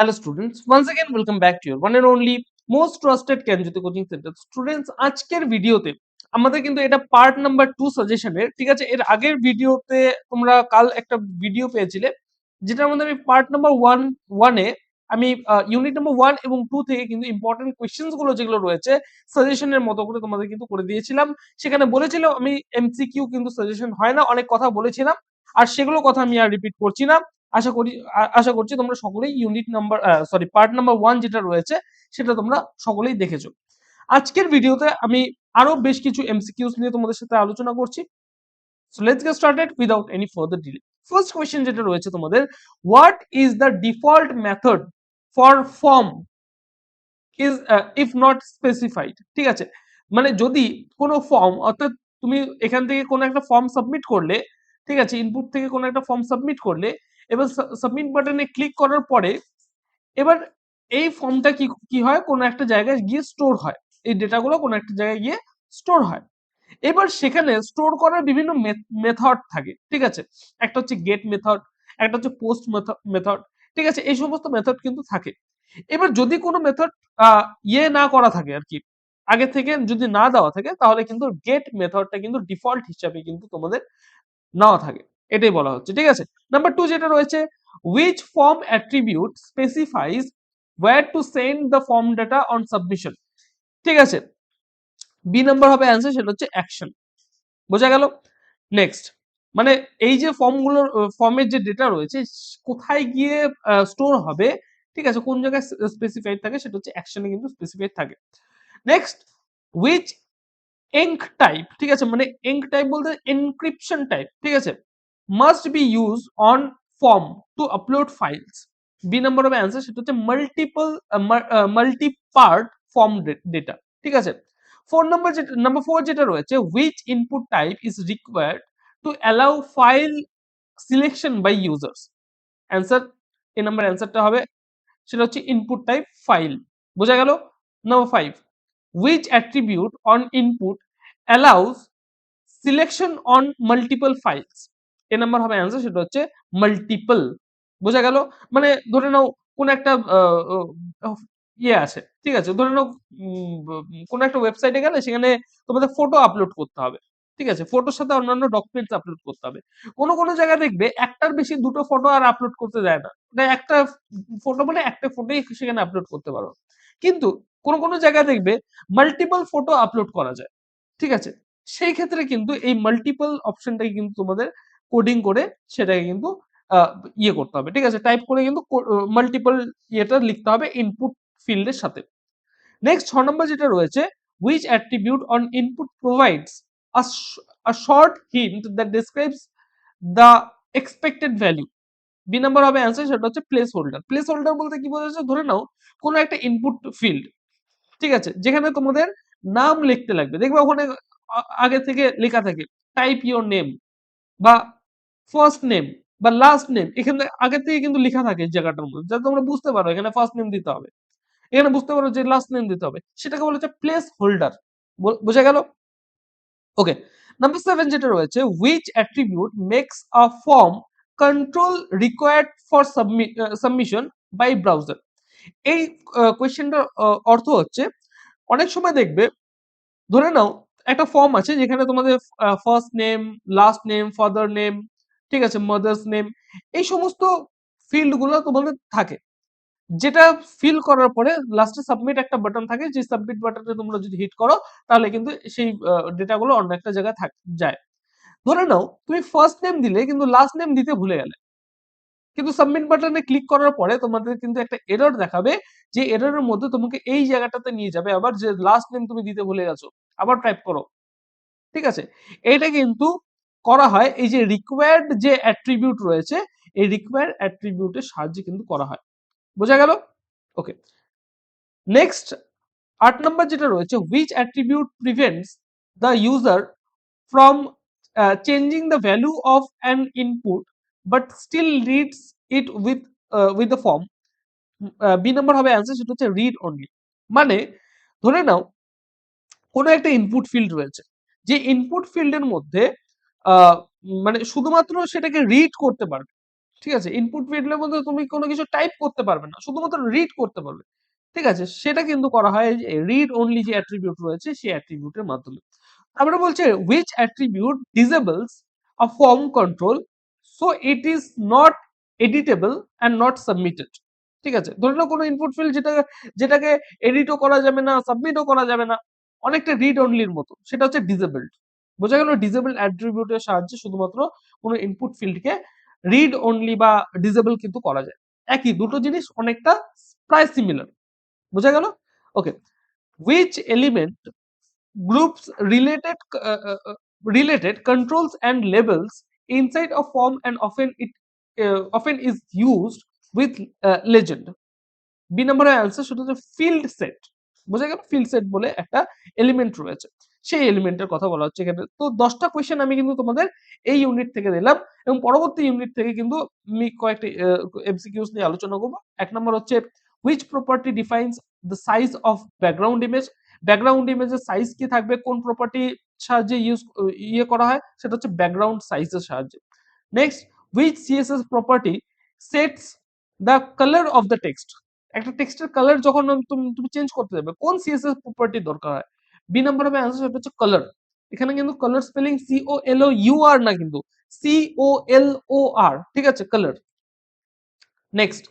Hello students, once again welcome back to your one and only most trusted Kenjoti coaching center. Students আজকের ভিডিওতে আমাদের কিন্তু এটা part number two সাজেশনের ঠিক আছে? এর আগের ভিডিওতে তোমরা কাল একটা ভিডিও পেয়েছিলে যেটার মধ্যে আমি পার্ট নাম্বার ওয়ান ওয়ানে আমি ইউনিট নাম্বার ওয়ান এবং টু থেকে কিন্তু ইম্পর্টেন্ট কোয়েশ্চেন্সগুলো যেগুলো রয়েছে সাজেশনের মতো করে তোমাদের কিন্তু করে দিয়েছিলাম। সেখানে বলেছিলাম আমি এমসিকিউ কিন্তু সাজেশন হয় না অনেক কথা বলেছিলাম আর সেগুলো কথা আমি আর রিপিট করছি না। আশা করি আশা করছি তোমরা সকলেই unit number sorry part number one যেটা রয়েছে, সেটা তোমরা সকলেই দেখেছ। আজকের ভিডিওতে আমি আরও বেশ কিছু এমসিকিউস নিয়ে তোমাদের সাথে আলোচনা করছি। So let's get started without any further delay first question যেটা রয়েছে তোমাদের what is the default method for form is if not specified ঠিক আছে? মানে যদি কোনো ফর্ম অর্থাৎ তুমি এখান থেকে কোনো একটা ফর্ম সাবমিট করলে, ঠিক আছে ইনপুট থেকে কোনো একটা ফর্ম সাবমিট করলে এবার সাবমিট বাটনে ক্লিক করার পরে, এবার এই ফর্মটা কি কি হয়? কোনো একটা জায়গায় গিয়ে স্টোর হয়। এই ডেটাগুলো কোনো একটা জায়গায় গিয়ে স্টোর হয়। এবার সেখানে স্টোর করার বিভিন্ন মেথড থাকে, ঠিক আছে? একটা হচ্ছে গেট মেথড একটা হচ্ছে পোস্ট মেথড ঠিক আছে? এই সমস্ত মেথড কিন্তু থাকে। এবার যদি কোনো মেথড ইয়ে না করা থাকে আর কি, আগে থেকে যদি না দেওয়া থাকে, তাহলে কিন্তু গেট মেথডটা কিন্তু ডিফল্ট হিসাবে কিন্তু তোমাদের নেওয়া থাকে। এটাই বলা হচ্ছে, ঠিক আছে? নাম্বার টু যেটা রয়েছে which form attribute specifies where to send the form data on submission ঠিক আছে? বি নাম্বার হবে অ্যান্সার সেটা হচ্ছে অ্যাকশন বোঝা গেল? নেক্সট মানে এই যে ফর্মগুলোর ফর্মের যে ডেটা রয়েছে, কোথায় গিয়ে স্টোর হবে, ঠিক আছে, কোন জায়গায় স্পেসিফাইড থাকে, সেটা হচ্ছে অ্যাকশনে কিন্তু স্পেসিফাইড থাকে। নেক্সট উইচ এঙ্ক টাইপ ঠিক আছে? মানে এঙ্ক টাইপ বলতে এনক্রিপশন টাইপ ঠিক আছে? Must be use on form to upload files B number হবে অ্যান্সার সেটা হচ্ছে multiple multi part form data ঠিক আছে? ফোর নাম্বার যেটা নাম্বার ফোর যেটা রয়েছে which input type is required to allow file selection by users answer A number অ্যান্সারটা হবে, সেটা হচ্ছে ইনপুট টাইপ ফাইল বোঝা গেল? Number five which attribute on input allows selection on multiple files? A number হবে answer সেটা হচ্ছে multiple বোঝা গেল? মানে ধরে নাও কোন একটা ইয়ে আছে, ঠিক আছে? ধরে নাও কোন একটা ওয়েবসাইটে গেলে সেখানে তোমাদের ফটো আপলোড করতে হবে, ঠিক আছে? ফটোর সাথে অন্যান্য ডকুমেন্টস আপলোড করতে হবে। কোনো কোনো জায়গায় দেখবে একটার বেশি দুটো ফটো আর আপলোড করতে দেয় না। মানে একটা ফটো মানে একটা ফটোই সেখানে আপলোড করতে পারো। কিন্তু কোন কোন জায়গায় দেখবে মাল্টিপল ফটো আপলোড করা যায়, ঠিক আছে? সেই ক্ষেত্রে কিন্তু এই মাল্টিপল অপশনটাকে কিন্তু তোমাদের কোডিং করে সেটাকে কিন্তু ইয়ে করতে হবে। ঠিক আছে? টাইপ করে কিন্তু মাল্টিপল ইয়েটা লিখতে হবে ইনপুট ফিল্ডের সাথে। নেক্সট ছ নম্বর যেটা রয়েছে which attribute on input provides a, sh- a short hint that describes the B number হবে অ্যান্সার সেটা হচ্ছে প্লেস হোল্ডার প্লেস হোল্ডার বলতে কি বোঝাচ্ছে? ধরে নাও কোনো একটা ইনপুট ফিল্ড ঠিক আছে? যেখানে তোমাদের নাম লিখতে লাগবে। দেখবে ওখানে আগে থেকে লেখা থাকে টাইপ ইওর নেম বা ফার্স্ট নেম বা লাস্ট নেম এখানে আগে থেকে কিন্তু লেখা থাকে জায়গাটার মধ্যে, যাতে তোমরা বুঝতে পারো এখানে ফার্স্ট নেম দিতে হবে। এখানে বুঝতে পারো যে লাস্ট নেম দিতে হবে। সেটাকে বলা হচ্ছে প্লেস হোল্ডার বোঝা গেল? ওকে নাম্বার সেভেন যেটা রয়েছে which attribute makes a form control required for submission by browser এই কোয়েশ্চেনটার অর্থ হচ্ছে, অনেক সময় দেখবে, ধরে নাও একটা ফর্ম আছে যেখানে তোমাদের first name last name father name ঠিক আছে মাদার্স নেম এই সমস্ত ফিল্ডগুলো তোমাদের থাকে। যেটা ফিল করার পরে লাস্টে সাবমিট একটা বাটন থাকে, যে সাবমিট বাটনে তোমরা যদি হিট করো, তাহলে কিন্তু সেই ডেটাগুলো অন্য একটা জায়গায় থাক, যায়। ধরে নাও, তুমি ফার্স্ট নেম দিলে কিন্তু লাস্ট নেম দিতে ভুলে গেলে। কিন্তু সাবমিট বাটনে ক্লিক করার পরে তোমাদের কিন্তু একটা এরর দেখাবে, যে এররের মধ্যে তোমাকে এই জায়গাটাতে নিয়ে যাবে, আবার যে লাস্ট নেম তুমি দিতে ভুলে গেছো, আবার টাইপ করো। ঠিক আছে? এটা কিন্তু করা হয়, এই যে রিকোয়ার্ড যে অ্যাট্রিবিউট রয়েছে, এই রিকোয়ার্ড অ্যাট্রিবিউটের সাহায্যে কিন্তু করা হয়। বোঝা গেল? ওকে নেক্সট আট নম্বর যেটা রয়েছে which attribute prevents the user from changing the value of an input but still reads it with with the form B নম্বর হবে অ্যান্সার সেটা হচ্ছে রিড অনলি মানে ধরে নাও, কোনো একটা ইনপুট ফিল্ড রয়েছে, যে ইনপুট ফিল্ডের মধ্যে মানে শুধুমাত্র সেটাকে রিড করতে পারবে। ঠিক আছে? ইনপুট ফিল্ডের মধ্যে তুমি কোনো কিছু টাইপ করতে পারবে না। শুধুমাত্র রিড করতে পারবে। ঠিক আছে? সেটা কিন্তু করা হয় রিড অনলি যে অ্যাট্রিবিউট রয়েছে, সেই অ্যাট্রিবিউটের মাধ্যমে। আমরা বলছে which attribute disables a form control so it is not editable and not submitted ঠিক আছে? ধরে নাও কোনো ইনপুট ফিল্ড যেটা, যেটাকে এডিটও করা যাবে না সাবমিটও করা যাবে না। অনেকটা রিড অনলির মতো। সেটা হচ্ছে ডিসেবলড বোঝা গেল ডিসেবল অ্যাট্রিবিউটের সাহায্যে শুধুমাত্র কোনো ইনপুট ফিল্ডকে রিড অনলি বা ডিসেবল কিন্তু করা যায়। একই দুটো জিনিস অনেকটা প্রায় সিমিলার বোঝা গেল? Okay uh, uh, related controls and labels inside a form and often it uh, often is used with uh, legend B নম্বরের অ্যান্সার সেটা হচ্ছে ফিল্ড সেট বোঝা গেল? ফিল্ড সেট বলে একটা এলিমেন্ট রয়েছে। সেই এলিমেন্টের কথা বলা হচ্ছে এখানে। তো দশটা কোয়েশ্চেন আমি কিন্তু তোমাদের এই ইউনিট থেকে দিলাম এবং পরবর্তী ইউনিট থেকে কিন্তু আমি কয়েকটি এমসিকিউস নিয়ে আলোচনা করব। এক নম্বর হচ্ছে which property defines the size of background image background ইমেজের সাইজ কি থাকবে? কোন প্রপার্টি সাহায্যে ইউজ ইয়ে করা হয়? সেটা হচ্ছে ব্যাকগ্রাউন্ড সাইজের সাহায্যে। Next which CSS property sets the colour of the text একটা টেক্সটের কালার যখন তুমি চেঞ্জ করতে যাবে, কোন সিএসএস প্রপার্টি দরকার হয়? বি নাম্বার হবে অ্যান্সার সেটা হচ্ছে কালার এখানে কিন্তু colour spelling C O L O U R না কিন্তু সি ও এল ও আর ঠিক আছে কালার নেক্সট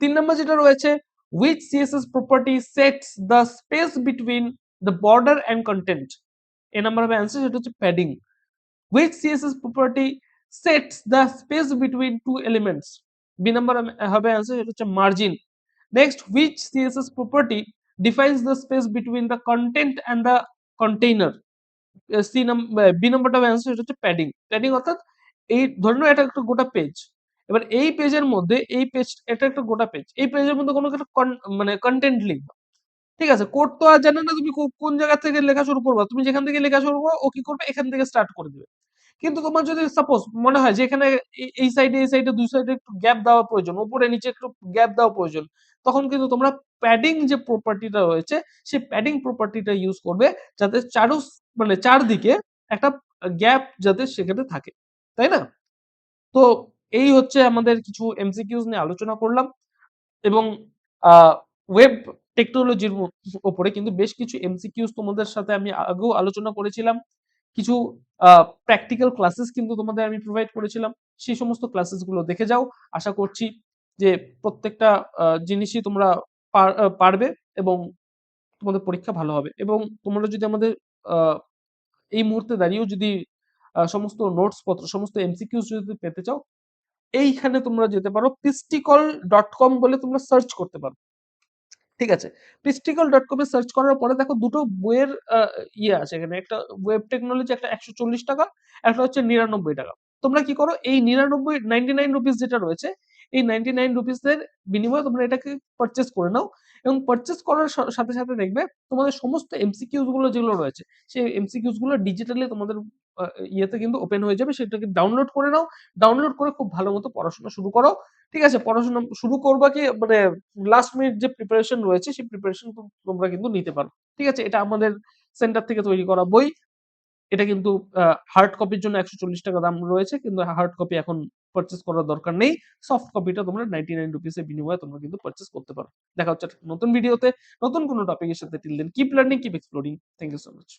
তিন নম্বর যেটা রয়েছে, which css property sets the space between the border and content? A number হবে অ্যান্সার সেটা হচ্ছে padding which css property sets the space between two elements? B number হবে অ্যান্সার সেটা হচ্ছে margin next which css property defines the space between the content and the container. C number B নাম্বারটা answer হচ্ছে padding padding অর্থাৎ এই, ধরে নাও এটা একটা গোটা পেজ এবার এই পেজের মধ্যে, এই পেজ এটা একটা গোটা পেজ এই পেজের মধ্যে কোনো একটা মানে কন্টেন্ট লিখবা। ঠিক আছে? কোড তো আর জানে না তুমি কোন জায়গা থেকে লেখা শুরু করবা। তুমি যেখান থেকে লেখা শুরু করো ও কি করবে? এখান থেকে স্টার্ট করে দিবে। কিন্তু তোমার যদি সাপোজ মনে হয় যে এখানে এই সাইডে এই সাইডে দুই সাইডে একটু গ্যাপ দেওয়া প্রয়োজন, উপরে নিচে একটু গ্যাপ দেওয়া প্রয়োজন, তখন কিন্তু তোমরা প্যাডিং যে প্রপার্টিটা রয়েছে, সেই প্যাডিং প্রপার্টিটা ইউজ করবে যাতে চারু মানে চারদিকে একটা গ্যাপ যাতে সেখানে থাকে, তাই না? তো এই হচ্ছে আমাদের কিছু এমসিকিউজ নিয়ে আলোচনা করলাম এবং ওয়েব টেকনোলজির ওপরে কিন্তু বেশ কিছু এমসিকিউজ তোমাদের সাথে আমি আগেও আলোচনা করেছিলাম। কিছু প্র্যাকটিক্যাল ক্লাসেস কিন্তু তোমাদের আমি প্রোভাইড করেছিলাম। সেই সমস্ত ক্লাসেসগুলো দেখে যাও। আশা করছি যে প্রত্যেকটা জিনিসই তোমরা পারবে এবং তোমাদের পরীক্ষা ভালো হবে। এবং তোমরা যদি আমাদের এই মুহূর্তে দাঁড়িয়েও যদি সমস্ত নোটস পত্র, সমস্ত এমসিকিউজ যদি পেতে চাও, এইখানে তোমরা যেতে পারো। পিস্টিকল ডট কম বলে তোমরা সার্চ করতে পারো। ঠিক আছে? পিস্টিকল ডট কমে সার্চ করার পরে দেখো দুটো বইয়ের ইয়ে আছে এখানে। একটা ওয়েব টেকনোলজি একটা একশো চল্লিশ টাকা একটা হচ্ছে নিরানব্বই টাকা। তোমরা কি করো, এই নিরানব্বই নাইনটি নাইন রুপিস যেটা রয়েছে, এই নাইনটি নাইন রুপিসের বিনিময়ে তোমরা এটাকে পারচেস করে নাও এবং পারচেস করার সাথে সাথে দেখবে তোমাদের সমস্ত এমসিকিউজগুলো যেগুলো রয়েছে, সেই এমসিকিউজগুলো ডিজিটালি তোমাদের ইয়েতে কিন্তু ওপেন হয়ে যাবে। সেটাকে ডাউনলোড করে নাও। ডাউনলোড করে খুব ভালো মতো পড়াশোনা শুরু করো। ঠিক আছে, পড়াশোনা শুরু করবা কি মানে লাস্ট মিনিট যে প্রিপারেশন রয়েছে, সেই প্রিপারেশন তোমরা কিন্তু নিতে পারো। ঠিক আছে, এটা আমাদের সেন্টার থেকে তৈরি করা বই। এটা কিন্তু হার্ড কপির জন্য একশো চল্লিশ টাকা দাম রয়েছে, কিন্তু হার্ড কপি এখন পারচেস করার দরকার নেই। সফট কপিটা তোমরা নাইনটি নাইন রুপিসের বিনিময়ে তোমরা কিন্তু পারচেস করতে পারো। দেখা হচ্ছে নতুন ভিডিওতে নতুন কোনো টপিকের সাথে। Till then keep learning keep exploring thank you so much